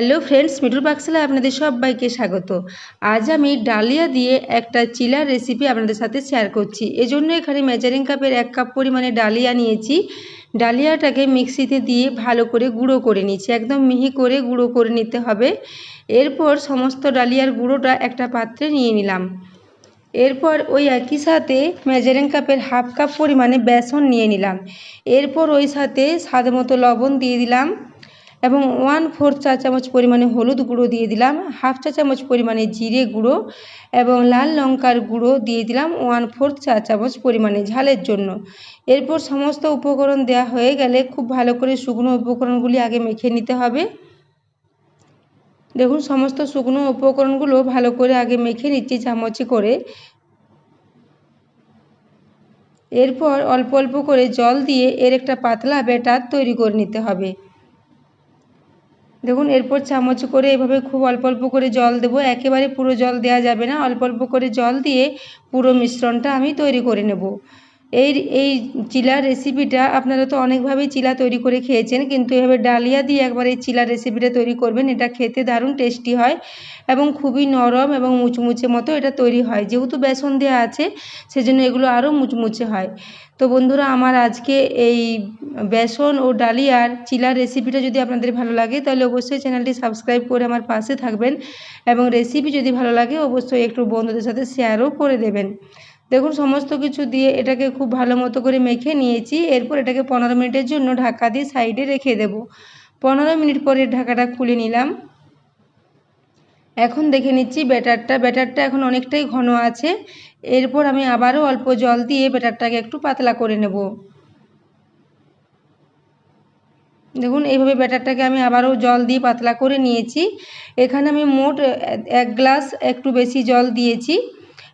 Hello friends মিঠুর পাকশালায় আপনাদের সবাইকে স্বাগত। আজ আমি ডালিয়া দিয়ে একটা চিলার রেসিপি আপনাদের সাথে শেয়ার করছি। এজন্য এখানে মেজারিং কাপের এক কাপ পরিমাণে ডালিয়া নিয়েছি। ডালিয়াটাকে মিক্সিতে দিয়ে ভালো করে গুঁড়ো করে নিচ্ছি একদম মিহি করে গুঁড়ো করে নিতে হবে। এরপর সমস্ত ডালিয়ার গুঁড়োটা একটা পাত্রে নিয়ে নিলাম। এরপর ওই একই সাথে মেজারিং কাপের হাফ কাপ পরিমাণে বেসন নিয়ে নিলাম। এরপর ওই সাথে স্বাদ মতো লবণ দিয়ে দিলাম। এবং ওয়ান ফোর চা চামচ পরিমাণে হলুদ গুঁড়ো দিয়ে দিলাম, হাফ চা চামচ পরিমাণে জিরে গুঁড়ো এবং লাল লঙ্কার গুঁড়ো দিয়ে দিলাম ওয়ান ফোর চা চামচ পরিমাণে ঝালের জন্য। এরপর সমস্ত উপকরণ দেওয়া হয়ে গেলে খুব ভালো করে শুকনো উপকরণগুলি আগে মেখে নিতে হবে। দেখুন, সমস্ত শুকনো উপকরণগুলো ভালো করে আগে মেখে নিচ্ছি চামচে করে। এরপর অল্প অল্প করে জল দিয়ে এর একটা পাতলা ব্যাটার তৈরি করে নিতে হবে। দেখুন, এরপর চামচ করে এভাবে খুব অল্প অল্প করে জল দেবো। একেবারে পুরো জল দেওয়া যাবে না। অল্প অল্প করে জল দিয়ে পুরো মিশ্রণটা আমি তৈরি করে নেব। এই এই চিলার রেসিপিটা আপনারা তো অনেকভাবেই চিলা তৈরি করে খেয়েছেন, কিন্তু এভাবে ডালিয়া দিয়ে একবার এই চিলার রেসিপিটা তৈরি করবেন, এটা খেতে দারুণ টেস্টি হয় এবং খুবই নরম এবং মুচমুচে মতো এটা তৈরি হয়। যেহেতু বেসন দেওয়া আছে, সেজন্য এগুলো আরও মুচমুচে হয়। তো বন্ধুরা, আমার আজকে এই বেসন ও ডালিয়ার চিলার রেসিপিটা যদি আপনাদের ভালো লাগে, তাহলে অবশ্যই চ্যানেলটি সাবস্ক্রাইব করে আমার পাশে থাকবেন এবং রেসিপি যদি ভালো লাগে, অবশ্যই একটু বন্ধুদের সাথে শেয়ারও করে দেবেন। দেখুন, সমস্ত কিছু দিয়ে এটাকে খুব ভালো মতো করে মেখে নিয়েছি। এরপর এটাকে পনেরো মিনিটের জন্য ঢাকা দিয়ে সাইডে রেখে দেব। পনেরো মিনিট পরে ঢাকাটা খুলে নিলাম। এখন দেখে নিচ্ছি ব্যাটারটা। ব্যাটারটা এখন অনেকটাই ঘন আছে। এরপর আমি আবারও অল্প জল দিয়ে ব্যাটারটাকে একটু পাতলা করে নেব। দেখুন, এইভাবে ব্যাটারটাকে আমি আবারও জল দিয়ে পাতলা করে নিয়েছি। এখানে আমি মোট এক গ্লাস একটু বেশি জল দিয়েছি।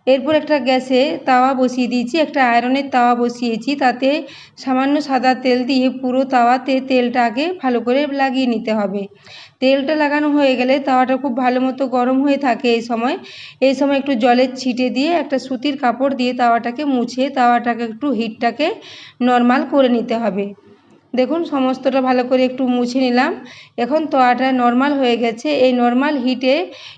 এরপর একটা গ্যাসে তাওয়া বসিয়ে দিয়েছি, একটা আয়রনের তাওয়া বসিয়েছি, তাতে সামান্য সাদা তেল দিয়ে পুরো তাওয়াতে তেলটা আগে ভালো করে লাগিয়ে নিতে হবে। তেলটা লাগানো হয়ে গেলে তাওয়াটা খুব ভালো মতো গরম হয়ে থাকে এই সময়। এই সময় একটু জলের ছিটে দিয়ে একটা সুতির কাপড় দিয়ে তাওয়াটাকে মুছে তাওয়াটাকে একটু হিটটাকে নর্মাল করে নিতে হবে। দেখুন, সমস্তটা ভালো করে একটু মুছে নিলাম। এখন তোয়াটা নর্মাল হয়ে গেছে। এই নর্মাল হিটে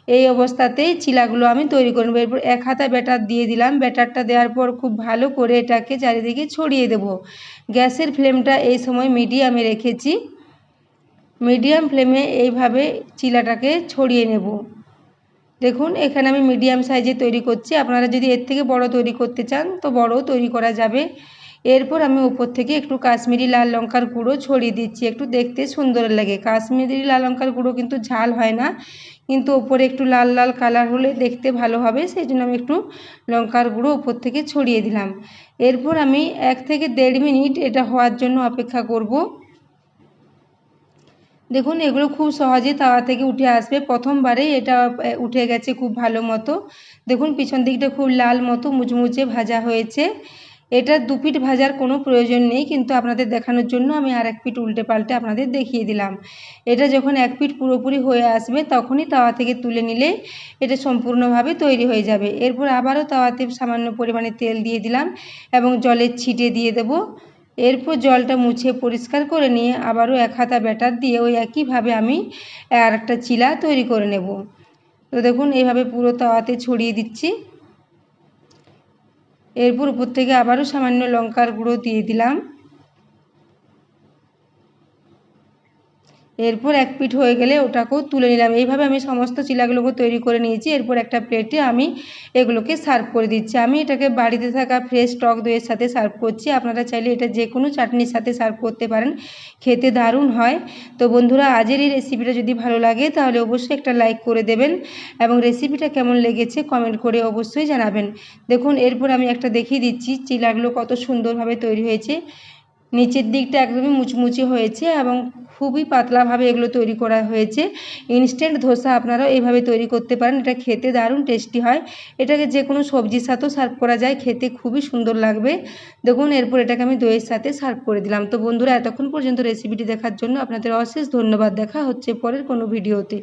এই অবস্থাতেই চিলাগুলো আমি তৈরি করে নেব। এরপর এক হাতা ব্যাটার দিয়ে দিলাম। ব্যাটারটা দেওয়ার পর খুব ভালো করে এটাকে চারিদিকে ছড়িয়ে দেব। গ্যাসের ফ্লেমটা এই সময় মিডিয়ামে রেখেছি। মিডিয়াম ফ্লেমে এইভাবে চিলাটাকে ছড়িয়ে নেব। দেখুন, এখানে আমি মিডিয়াম সাইজে তৈরি করছি। আপনারা যদি এর থেকে বড় তৈরি করতে চান, তো বড়ও তৈরি করা যাবে। এরপর আমি উপর থেকে একটু কাশ্মীরি লাল লঙ্কার গুঁড়ো ছড়িয়ে দিচ্ছি, একটু দেখতে সুন্দর লাগে। কাশ্মীরি লাল লঙ্কার গুঁড়ো কিন্তু ঝাল হয় না, কিন্তু ওপরে একটু লাল লাল কালার হলে দেখতে ভালো হবে, সেই জন্য আমি একটু লঙ্কার গুঁড়ো উপর থেকে ছড়িয়ে দিলাম। এরপর আমি এক থেকে দেড় মিনিট এটা হওয়ার জন্য অপেক্ষা করব। দেখুন, এগুলো খুব সহজে তাওয়া থেকে উঠে আসবে। প্রথমবারে এটা উঠে গেছে খুব ভালো মতো। দেখুন, পিছন দিকটা খুব লাল মতো, মুচমুচে ভাজা হয়েছে। এটা দু পিঠ ভাজার কোনো প্রয়োজন নেই, কিন্তু আপনাদের দেখানোর জন্য আমি আর এক পিঠ উল্টে পাল্টে আপনাদের দেখিয়ে দিলাম। এটা যখন এক পিঠ পুরোপুরি হয়ে আসবে, তখনই তাওয়া থেকে তুলে নিলে এটা সম্পূর্ণভাবে তৈরি হয়ে যাবে। এরপর আবারও তাওয়াতে সামান্য পরিমাণে তেল দিয়ে দিলাম এবং জলের ছিটে দিয়ে দেব। এরপর জলটা মুছে পরিষ্কার করে নিয়ে আবারও এক হাতা ব্যাটার দিয়ে ওই একইভাবে আমি আর একটা চিলা তৈরি করে নেব। তো দেখুন এইভাবে পুরো তাওয়াতে ছড়িয়ে দিচ্ছি। এরপর উপর থেকে আবারও সামান্য লঙ্কার গুঁড়ো দিয়ে দিলাম। এরপর এক পিঠ হয়ে গেলে ওটাকেও তুলে নিলাম। এইভাবে আমি সমস্ত চিলাগুলোকে তৈরি করে নিয়েছি। এরপর একটা প্লেটে আমি এগুলোকে সার্ভ করে দিচ্ছি। আমি এটাকে বাড়িতে থাকা ফ্রেশ টক দইয়ের সাথে সার্ভ করছি। আপনারা চাইলে এটা যে কোনো চাটনির সাথে সার্ভ করতে পারেন। খেতে দারুণ হয়। তো বন্ধুরা, আজের এই রেসিপিটা যদি ভালো লাগে, তাহলে অবশ্যই একটা লাইক করে দেবেন এবং রেসিপিটা কেমন লেগেছে কমেন্ট করে অবশ্যই জানাবেন। দেখুন, এরপর আমি একটা দেখিয়ে দিচ্ছি চিলাগুলো কত সুন্দরভাবে তৈরি হয়েছে। নিচের দিকটা একদমই মুচমুচে হয়েছে এবং খুবই পাতলাভাবে এগুলো তৈরি করা হয়েছে। ইনস্ট্যান্ট ধোসা আপনারাও এইভাবে তৈরি করতে পারেন। এটা খেতে দারুণ টেস্টি হয়। এটাকে যে কোনো সবজির সাথেও সার্ভ করা যায়। খেতে খুবই সুন্দর লাগবে। দেখুন, এরপর এটাকে আমি দইয়ের সাথে সার্ভ করে দিলাম। তো বন্ধুরা, এতক্ষণ পর্যন্ত রেসিপিটি দেখার জন্য আপনাদের অশেষ ধন্যবাদ। দেখা হচ্ছে পরের কোনো ভিডিওতে